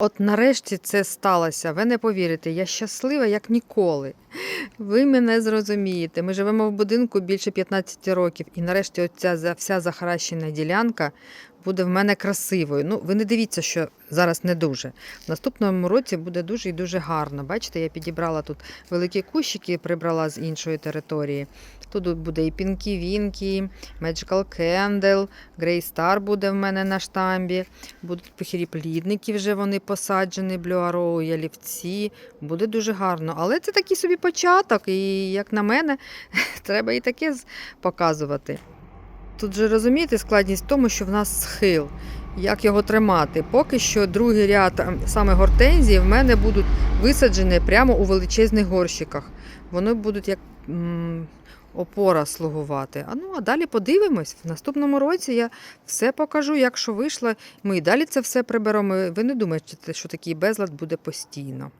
От нарешті це сталося. Ви не повірите, я щаслива як ніколи. Ви мене зрозумієте. Ми живемо в будинку більше 15 років, і нарешті оця вся захаращена ділянка буде в мене красивою. Ну, ви не дивіться, що зараз не дуже. В наступному році буде дуже і дуже гарно. Бачите, я підібрала тут великі кущики, прибрала з іншої території. Тут буде і Пінкі Вінкі, Magical Candle, Grey Star буде в мене на штамбі. Будуть похиріплідники, вже вони посаджені, блюароу, ялівці. Буде дуже гарно. Але це такий собі початок, і, як на мене, треба і таке показувати. Тут же розумієте складність в тому, що в нас схил. Як його тримати? Поки що другий ряд ем, саме гортензії в мене будуть висаджені прямо у величезних горщиках. Вони будуть як м, опора слугувати. А ну а далі подивимось. В наступному році я все покажу, як що вийшло. Ми і далі це все приберемо. Ви не думаєте, що такий безлад буде постійно.